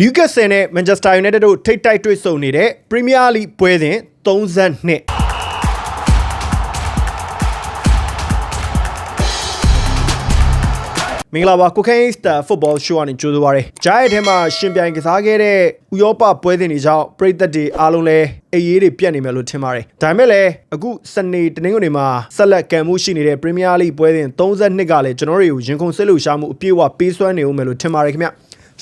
Newcastle နဲ့ Manchester United တို့ထိတ်တိုက်တွေ့ဆုံနေတဲ့ Premier League ပွဲစဉ်32မင်္ဂလာပါကိုခိုင်းစတာဖုတ်ဘောရှိုးအနေကြိုးဆိုပါရယ်ဂျားရဲ့ထဲမှာရှင်ပြိုင်ကစားခဲ့တဲ့ဥရောပပွဲစဉ်တွေကြောင့်ပရိသတ်တွေအားလုံးလည်းအေးရေးတွေပြတ်နေမယ်လို့ထင်ပါတယ်ဒါပေမဲ့လည်းအခုစနေတနင်္ဂနွေမှာဆက်လက်ကံမှုရှိနေတဲ့ Premier League ပွဲစဉ်32ကလည်းကျွန်တော်တို့တွေကိုရင်ခုန်စစ်လို့ရှာမှုအပြည့်အဝပေးစွမ်းနေဦးမယ်လို့ထင်ပါတယ်ခင်ဗျ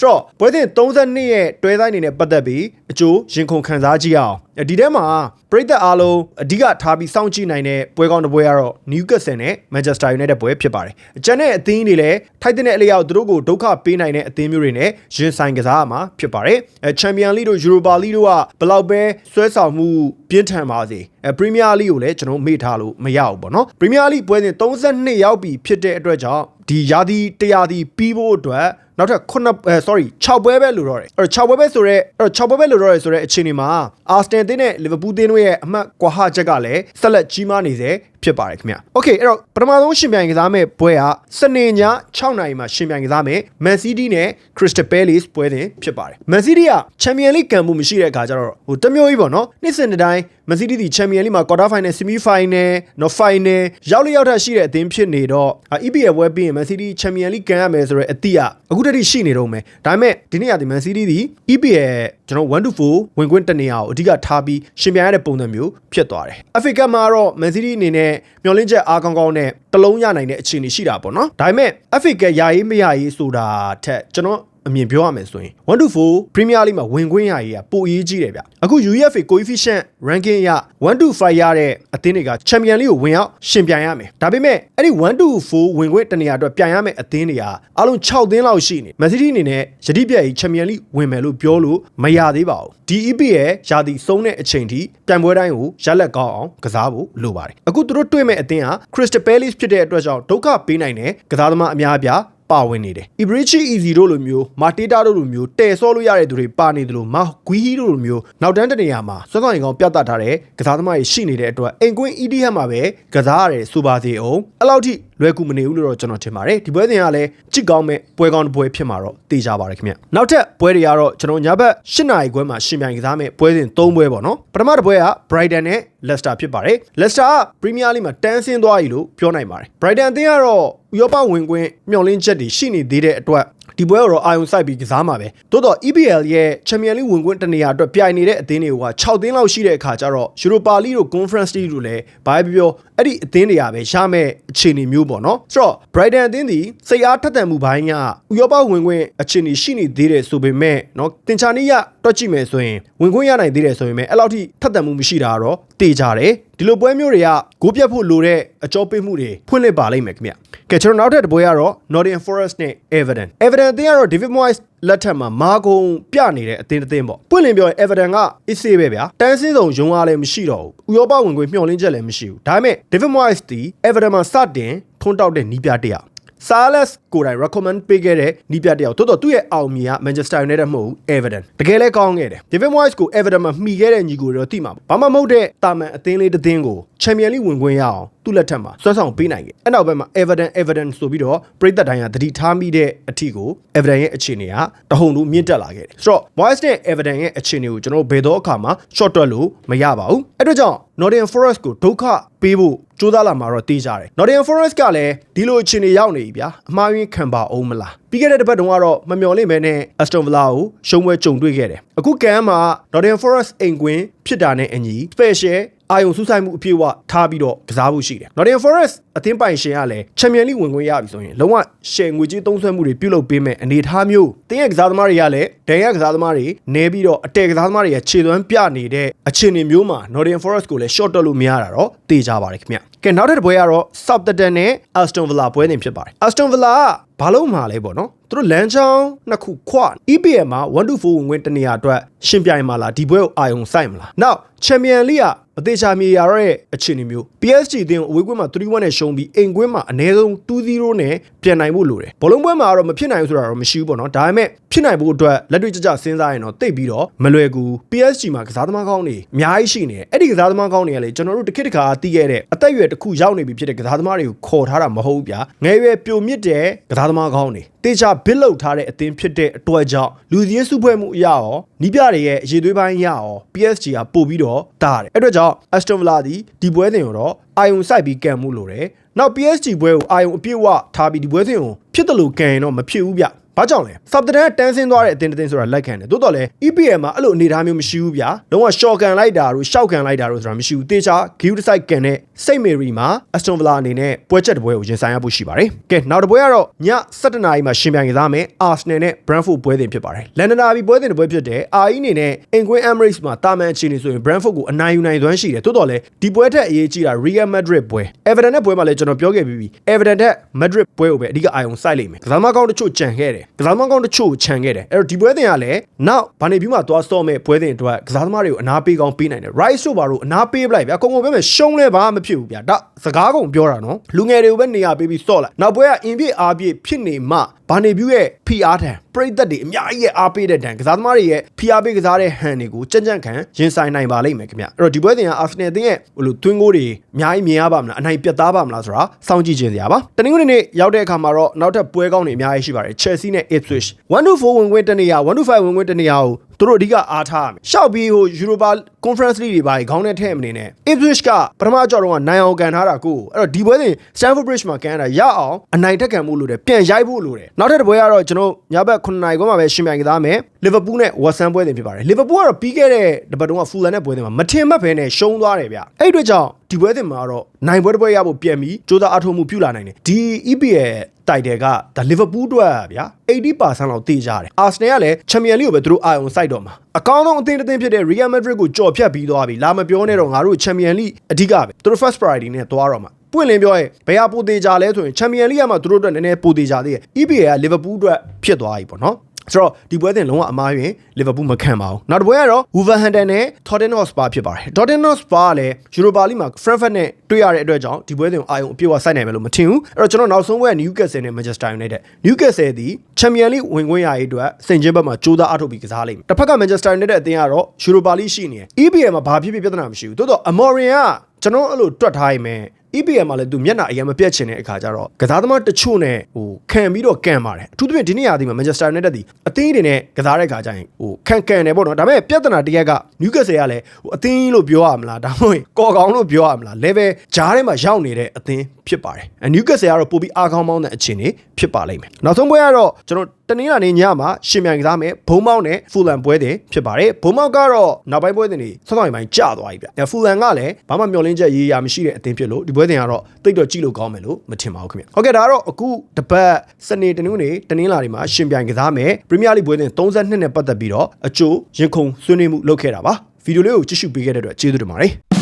ဆိုတော့ပွဲစဉ်32ရဲ့တွဲဆိုင်နေနဲ့ပတ်သက်ပြီးအကျိုးရင်ခုန်ခံစားကြည့်အောင်ဒီထဲမှာပရိသတ်အားလုံးအဓိကထားပြီးစောင့်ကြည့်နိုင်တဲ့ပွဲကောင်းတစ်ပွဲကတော့ Newcastle နဲ့ Manchester United ပွဲဖြစ်ပါတယ်အကျန်တဲ့အသင်းတွေလည်းထိုက်တဲ့အလျောက်သူတို့ကိုဒုက္ခပေးနိုင်တဲ့အသင်းမျိုးတွေနဲ့ရင်ဆိုင်ကစားရမှာဖြစ်ပါတယ်အဲ Champion League တို့ Europa League တို့ကဘယ်လောက်ပဲဆွဲဆောင်မှုပြင်းထန်ပါစေအဲ Premier League ကိုလည်းကျွန်တော်မေ့ထားလို့မရဘူးပေါ့နော် Premier League ပွဲစဉ်32ရောက်ပြီဖြစ်တဲ့အတွက်ကြောင့်ဒီရာသီတရားသီပြီးဖို့အတွက် နောက်ထပ်9အဲ sorry 6ပွဲပဲလို့တော့တယ်အဲ့တော့6ပွဲပဲဆိုတော့အဲ့တော့6ပွဲပဲလို့တော့တယ်ဆိုတော့အခြေအနေမှာအာစတန်တင်းနဲ့လီဗာပူးတင်းတို့ရဲ့အမှတ်ကွာဟချက်ကလည်းဆက်လက်ကြီးမားနေစေဖြစ်ပါတယ်ခင်ဗျ။ Okay အဲ့တော့ပထမဆုံးရှင်ပြိုင်ကစားမဲ့ပွဲကစနေည6နာရီမှာရှင်ပြိုင်ကစားမဲ့ Man City နဲ့ Crystal Palace ပွဲတင်ဖြစ်ပါတယ်။ Man City က Champion League ကံမှုမရှိတဲ့အခါကျတော့ဟိုတမျိုးကြီးပေါ့နော်။နှစ်စဉ်တစ်တိုင်း Man City ဒီ Champion League မှာ Quarter Final, Semi Final, နော် Final ရောက်လျောက်ထရှိတဲ့အသင်းဖြစ်နေတော့ EPL ပွဲပြီးရင် Man City Champion League ကံရမယ်ဆိုတော့အတိအအခုတည်းရှိနေတော့မယ်။ဒါပေမဲ့ဒီနေ့ကဒီ Man City ဒီ EPL ကျွန်တော်1 to 4ဝင်ခွင့်တနေရအောင်အဓိကထားပြီးရှင်ပြိုင်ရတဲ့ပုံစံမျိုးဖြစ်သွားတယ်။ FA Cup မှာတော့ Man City အနေနဲ့မျှော်လင့်ချက်အားကောင်းကောင်းနဲ့တလုံးရနိုင်တဲ့အခြေအနေရှိတာပေါ့နော်ဒါပေမဲ့ FA Cup ယာရေးမရရေးဆိုတာထက်ကျွန်တော် အမြင်ပြောရမယ်ဆိုရင်1 to 4 Premier League မှာဝင်ခွင့်ရရေးကပိုအရေးကြီးတယ်ဗျအခု UEFA coefficient ranking ရ1 to 5ရတဲ့အသင်းတွေက Champion League ကိုဝင်ရောက်ရှင်ပြိုင်ရမယ်ဒါပေမဲ့အဲ့ဒီ1 to 4ဝင်ခွင့်တနေရာအတွက်ပြိုင်ရမယ်အသင်းတွေကအလုံး6သင်းလောက်ရှိနေ Man City အနေနဲ့ယတိပြတ်ကြီး Champion League ဝင်မယ်လို့ပြောလို့မရသေးပါဘူးဒီ EP ရဲ့ယာတီဆုံးတဲ့အချိန်ထိပြိုင်ပွဲတိုင်းကိုရလက်ကောင်းအောင်ကစားဖို့လိုပါတယ်အခုသူတို့တွေ့မဲ့အသင်းဟာ Crystal Palace ဖြစ်တဲ့အတွက်ကြောင့်ဒုက္ခပေးနိုင်တဲ့ကစားသမားအများအပြား ပါဝင်နေတယ်။ Ibrichi Easy တို့လိုမျိုးမာတေတာတို့လိုမျိုးတဲဆော့လို့ရတဲ့သူတွေပါနေတယ်လို့မာဂွီဟီတို့လိုမျိုးနောက်တန်းတနေရာမှာစွမ်းဆောင်ရင်ကောင်းပြသထားတဲ့ကစားသမားတွေရှိနေတဲ့အတွက်အိမ်ကွင်း EDM မှာပဲကစားရတယ်ဆိုပါသေးအောင်အဲ့လောက်ထိလွယ်ကူမနေဘူးလို့တော့ကျွန်တော်ထင်ပါတယ်ဒီပွဲစဉ်ကလည်းကြစ်ကောင်းမဲ့ပွဲကောင်းတစ်ပွဲဖြစ်မှာတော့သိကြပါရခင်ဗျနောက်ထပ်ပွဲတွေကတော့ကျွန်တော်ညဘက်၈နာရီခွဲမှာရှင်ပြိုင်ကစားမဲ့ပွဲစဉ်၃ပွဲပေါ့နော်ပထမတစ်ပွဲက Brighton နဲ့ Leicester ဖြစ်ပါတယ် Leicester က Premier League မှာတန်းဆင်းသွားပြီလို့ပြောနိုင်ပါတယ် Brighton အသင်းကတော့ဥရောပဝင်ခွင့်မျှော်လင့်ချက်တွေရှိနေသေးတဲ့အတွက် ဒီပွဲတော့အာယုံစိုက်ပြီးကစားမှာပဲတိုးတော့ EPL ရဲ့ Champion League ဝင်ခွင့်တနေရာအတွက်ပြိုင်နေတဲ့အသင်းတွေက6သင်းလောက်ရှိတဲ့အခါကျတော့ Europa League တို့ Conference League တို့လည်းဘာပဲပြောအဲ့ဒီအသင်းတွေကပဲရမယ့်အခြေအနေမျိုးပေါ့နော်ဆိုတော့ Brighton အသင်းဒီစိတ်အားထက်သန်မှုဘိုင်းကဥရောပဝင်ခွင့်အခြေအနေရှိနေသေးတယ်ဆိုပေမဲ့နော်တင်ချာနီးရတွက်ကြည့်မယ်ဆိုရင်ဝင်ခွင့်ရနိုင်သေးတယ်ဆိုရင်အဲ့လောက်ထိထက်သန်မှုမရှိတာကတော့တေချာတယ် ဒီလိုပွဲမျိုးတွေကဂိုးပြတ်ဖို့လိုတဲ့အကြောပေးမှုတွေဖွင့်လှစ်ပါလိမ့်မယ်ခင်ဗျကဲကျွန်တော်နောက်ထပ်တစ်ပွဲကတော့ Nottingham Forest နဲ့ Everton Everton အသင်းကတော့ David Moyes လက်ထက်မှာမာဂုံပြနေတဲ့အသင်းတစ်သင်းပေါ့ပွင့်လင်းပြောရင် Everton ကအစ်စေးပဲဗျာတန်းစင်းဆောင်ရုံအားလည်းမရှိတော့ဘူးဥရောပဝင်ခွင့်မျှော်လင့်ချက်လည်းမရှိဘူးဒါပေမဲ့ David Moyes ဒီ Everton မှာစတင်ထွန်းတောက်တဲ့နီးပြတစ်ယောက် Salas ကိုယ်တိုင် recommend ပေးခဲ့တဲ့နီးပြတယောက်တိုးတော့သူ့ရဲ့အောင်မြင်က Manchester United မဟုတ်ဘူး Everton တကယ်လဲကောင်းခဲ့တယ် David Moyes ကို Everton မှာမှီခဲ့တဲ့ညီကိုတော့သိမှာဘာမှမဟုတ်တဲ့တာမန်အသင်းလေးတစ်သင်းကို Champion League ဝင်ခွင့်ရအောင်သူ့လက်ထက်မှာဆွဲဆောင်ပေးနိုင်ခဲ့အဲ့နောက်ဘက်မှာ Everton Everton ဆိုပြီးတော့ပြည်သက်တိုင်းကသတိထားမိတဲ့အထီကို Everton ရဲ့အခြေအနေကတဟုန်တို့မြင့်တက်လာခဲ့တယ်ဆိုတော့ Moyes နဲ့ Everton ရဲ့အခြေအနေကိုကျွန်တော်ဘယ်တော့အခါမှ short တွက်လို့မရပါဘူးအဲ့တော့ကြောင့် Nottingham Forest ကိုဒုက္ခပေးဖို့ကြိုးစားလာမှာတော့တေးကြတယ် Nottingham Forest ကလည်းဒီလိုအခြေအနေရောက်နေပြီဗျာအမှားယွင်းခံပါအောင်မလားပြီးခဲ့တဲ့တစ်ပတ်တုန်းကတော့မမျော်လင့်မဲနဲ့ Aston Villa ကိုရှုံးပွဲကြုံတွေ့ခဲ့တယ်အခုကမ်းမှာ Nottingham Forest အိမ်ကွင်းဖြစ်တာနဲ့အညီ special အာယုံစူးစိုက်မှုအပြည့်အဝထားပြီးတော့ကစားဖို့ရှိတယ် Nottingham Forest အသင်းပိုင်ရှင်ကလည်း Champion League ဝင်ခွင့်ရပြီဆိုရင်လုံးဝရှယ်ငွေကြေးသုံးစွဲမှုတွေပြုလုပ်ပေးမယ်အနေအထားမျိုးတင်းရဲ့ကစားသမားတွေကလည်းဒန်ရကစားသမားတွေနေပြီးတော့အတဲကစားသမားတွေကခြေသွမ်းပြနေတဲ့အခြေအနေမျိုးမှာ Nottingham Forest ကိုလည်း short တက်လို့မရတာတော့တေချာပါတယ်ခင်ဗျကဲနောက်တစ်ပွဲကတော့ Southampton နဲ့ Aston Villa ပွဲတင်ဖြစ်ပါတယ် Aston Villa က ဘာလို့မှာလဲပေါ့နော်သူတို့လမ်းချောင်းနှစ်ခုခွ EPL မှာ1 to 4ဝင်ခွင့်တနေရာအတွက်ရှင်ပြိုင်မှာလားဒီပွဲကိုအာယုံစိုက်မလားနောက် Champion League ကအသေးချာမြေရတဲ့အခြေအနေမျိုး PSG အသင်းကိုအဝေးကွင်းမှာ3-1နဲ့ရှုံးပြီးအိမ်ကွင်းမှာအနည်းဆုံး2-0နဲ့ပြန်နိုင်ဖို့လိုတယ်ဘောလုံးပွဲမှာတော့မဖြစ်နိုင်ဘူးဆိုတာတော့မရှိဘူးပေါ့နော်ဒါပေမဲ့ဖြစ်နိုင်ဖို့အတွက်လက်တွေ့ကျကျစဉ်းစားရင်တော့တိတ်ပြီးတော့မလွယ်ကူ PSG မှာကစားသမားကောင်းတွေအများကြီးရှိနေတယ်အဲ့ဒီကစားသမားကောင်းတွေကလေကျွန်တော်တို့တစ်ခေတ်တစ်ခါတီးခဲ့တဲ့အသက်အရွယ်တစ်တစ်ခုရောက်နေပြီဖြစ်တဲ့ကစားသမားတွေကိုခေါ်ထားတာမဟုတ်ဘူးဗျာငယ်ရွယ်ပြိုမြင့်တဲ့ကစားသမားကောင်းတွေတေချာဘစ်လောက်ထားတဲ့အသင်းဖြစ်တဲ့အတွက်ကြောင့်လူစည်းစုဖွဲ့မှုအရာရောနီးပြတွေရဲ့အရေးသွေးပိုင်းအရာရော PSG ကပို့ပြီးတော့တားတယ်အဲ့အတွက်ကြောင့် Aston Villa ဒီဒီပွဲစဉ်ကိုတော့အာယုံစိုက်ပြီးကန်မှုလို့တယ်နောက် PSG ပွဲကိုအာယုံအပြည့်အဝထားပြီးဒီပွဲစဉ်ကိုဖြစ်တယ်လို့ကန်ရင်တော့မဖြစ်ဘူးဗျ ဘာကြောင့်လဲစပ်တန်တန်းဆင်းသွားတဲ့အတင်းတင်းဆိုတာလက်ခံတယ်တိုးတော်လဲ EPL မှာအဲ့လိုအနေအထားမျိုးမရှိဘူးဗျာလုံးဝ short ကန်လိုက်တာတို့ရှောက်ကန်လိုက်တာတို့ဆိုတာမရှိဘူးတေချာ give the side ကန်တဲ့စိတ်မေရီမှာ Aston Villa အနေနဲ့ပွဲချက်တစ်ပွဲကိုရင်ဆိုင်ရဖို့ရှိပါတယ်ကဲနောက်တစ်ပွဲကတော့ည7:00နာရီမှာရှင်ပြိုင်ကစားမယ် Arsenal နဲ့ Brentford ပွဲစဉ်ဖြစ်ပါတယ်လန်ဒန်ဒါဘီပွဲစဉ်တစ်ပွဲဖြစ်တဲ့ RE အနေနဲ့ England Emirates မှာတာမန်အခြေအနေဆိုရင် Brentford ကိုအနိုင်ယူနိုင်သွမ်းရှိတယ်တိုးတော်လဲဒီပွဲထက်အရေးကြီးတာ Real Madrid ပွဲ Everton နဲ့ပွဲမှာလည်းကျွန်တော်ပြောခဲ့ပြီးပြီ Everton နဲ့ Madrid ပွဲကိုပဲအဓိကအာရုံစိုက်လိမ့်မယ်ကစားမကောင်းတချို့ကြံခဲ့တယ်ကစားမကောင်းတချို့ခြံခဲ့တယ်အဲ့တော့ဒီပွဲတင်ကလည်းနောက်ဘာနေပြီးမှသွားစော့မဲ့ပွဲတင်အတွက်ကစားသမားတွေကိုအနာပေးကောင်းပေးနိုင်တယ် Rice တို့ဘာလို့အနာပေးပလိုက်ဗျာကိုကိုပဲမဲ့ရှုံးလဲဘာမှမဖြစ်ဘူးဗျာဒါစကားကုန်ပြောတာနော်လူငယ်တွေကိုပဲနေရာပေးပြီးစော့လိုက်နောက်ပွဲကအင်ပြည့်အားပြည့်ဖြစ်နေမှဘာနေပြီးရဲ့ဖိအားထံ ပရိသတ်တွေအများကြီးရဲ့အားပေးတဲ့တန်ကစားသမားတွေရဲ့ဖိအားပေးကစားတဲ့ဟန်တွေကိုကြံ့ကြံ့ခံရင်ဆိုင်နိုင်ပါလိမ့်မယ်ခင်ဗျအဲ့တော့ဒီပွဲတင်ကအာဆင်နယ်တင်းရဲ့ဟိုလိုသွင်းကိုတွေအများကြီးမြင်ရပါမလားအနိုင်ပြတ်သားပါမလားဆိုတာစောင့်ကြည့်ခြင်းစရာပါတနင်္ဂနွေနေ့ရောက်တဲ့အခါမှာတော့နောက်ထပ်ပွဲကောင်းတွေအများကြီးရှိပါတယ် Chelsea နဲ့ Ipswich 1-4ဝင်ခွင့်တနေရာ1-5ဝင်ခွင့်တနေရာကို သူတို့အဓိကအားထားရမယ်ရှောက်ပြီးဟို Europa Conference League တွေပါခေါင်းနဲ့ထည့်မနေနဲ့ Ipswich ကပထမအကြောက်တော့ကနိုင်အောင်ကန်ထားတာကိုအဲ့တော့ဒီပွဲစဉ် Stamford Bridge မှာကန်ရတာရအောင်အနိုင်တက်ခံမှုလို့တယ်ပြန်ရိုက်ဖို့လို့တယ်နောက်ထပ်တစ်ပွဲကတော့ကျွန်တော်ညဘက်9နာရီခွဲမှာပဲရှင်ပြိုင်ကစားမယ် Liverpool နဲ့ West Ham ပွဲစဉ်ဖြစ်ပါတယ် Liverpool ကတော့ပြီးခဲ့တဲ့တပတ်တုန်းက Fulham နဲ့ပွဲစဉ်မှာမထင်မှတ်ဘဲနဲ့ရှုံးသွားတယ်ဗျအဲ့အတွက်ကြောင့်ဒီပွဲစဉ်မှာတော့နိုင်ပွဲတစ်ပွဲရဖို့ပြန်ပြီးစ조사အထောက်မှုပြုလာနိုင်တယ်ဒီ EPL တိုက်တယ်ကဒါ Liverpool အတွက်ဗျာ80%လောက်တေးကြတယ် Arsenal ကလည်း Champions League ကိုပဲသူတို့အာရုံစိုက်တော့မှာအကောင်းဆုံးအသင်းတစ်သင်းဖြစ်တဲ့ Real Madrid ကိုကြော်ဖြတ်ပြီးသွားပြီလာမပြောနဲ့တော့ငါတို့ Champions League အဓိကပဲသူတို့ first priority နဲ့သွားတော့မှာပွင့်လင်းပြောရင်ဘယ်ဟာပိုသေးကြလဲဆိုရင် Champions League မှာသူတို့အတွက်နည်းနည်းပိုသေးကြသေးတယ် EPL က Liverpool အတွက်ဖြစ်သွားပြီပေါ့နော် ဆိုတော့ဒီပွဲတင်လုံးဝအမားရင်လီဗာပူးမခံပါဘူးနောက်တစ်ပွဲကတော့ Wolverhampton နဲ့ Tottenham Hotspur ဖြစ်ပါတယ် Tottenham Hotspur ကလည်း Europa League မှာ Frankfurt နဲ့တွေ့ရတဲ့အတွက်ကြောင့်ဒီပွဲတင်ကိုအာရုံအပြည့်အဝစိုက်နိုင်မယ်လို့မထင်ဘူးအဲ့တော့ကျွန်တော်နောက်ဆုံးပွဲက Newcastle နဲ့ Manchester United Newcastle ဒီ Champions League ဝင်ခွင့်ရရေးအတွက်စင်ကျင်းဘက်မှာကြိုးစားအထုတ်ပြီးကစားလိမ့်မယ်တစ်ဖက်က Manchester United အသင်းကတော့ Europa League ရှိနေတယ် EPL မှာဘာဖြစ်ဖြစ်ပြဿနာမရှိဘူးတိုးတော့ Amorin ကကျွန်တော်အဲ့လိုတွက်ထားရင်မယ် EPL မှာလည်းသူမျက်နှာအရင်မပြတ်ချင်တဲ့အခါကျတော့ကစားသမားတချို့နဲ့ဟိုခံပြီးတော့ကန်ပါတယ်အထူးသဖြင့်ဒီနေ့ရာသီမှာ Manchester United ဒီအသင်းတွေနဲ့ကစားတဲ့အခါကျရင်ဟိုခံကန်တယ်ပေါ့နော်ဒါပေမဲ့ပြဿနာတစ်ရက်က Newcastle ကလည်းဟိုအသင်းလို့ပြောရမလားဒါမှမဟုတ်ကော်ကောင်လို့ပြောရမလား level ဂျားထဲမှာရောက်နေတဲ့အသင်းဖြစ်ပါတယ် Newcastle ကတော့ပိုပြီးအားကောင်းမောင်းတဲ့အခြေအနေဖြစ်ပါလိမ့်မယ်နောက်ဆုံးပွဲကတော့ကျွန်တော် တနင်္လာနေ့ညမှာရှင်မြိုင်ကစားမယ်ဘုံမောင်းနဲ့ဖူလန်ပွဲတင်ဖြစ်ပါတယ်ဘုံမောင်းကတော့နောက်ပိုင်းပွဲတင်တွေဆောင်းဆောင်ပိုင်းကြာသွားပြီဗျဖူလန်ကလည်းဘာမှမျောလင်းချက်ရေးရမရှိတဲ့အသင်းဖြစ်လို့ဒီပွဲတင်ကတော့တိတ်တော့ကြည့်လို့ကောင်းမယ်လို့မထင်ပါဘူးခင်ဗျဟုတ်ကဲ့ဒါကတော့အခုတပတ်စနေတနင်္ဂနွေတနင်္လာနေ့မှာရှင်ပြိုင်ကစားမယ်ပရီးမီးယားလိပွဲတင်32နဲ့ပတ်သက်ပြီးတော့အကျိုးရင်ခုန်ဆွေးနွေးမှုလုပ်ခဲ့တာပါဗီဒီယိုလေးကိုကြည့်ရှုပေးခဲ့တဲ့အတွက်ကျေးဇူးတင်ပါတယ်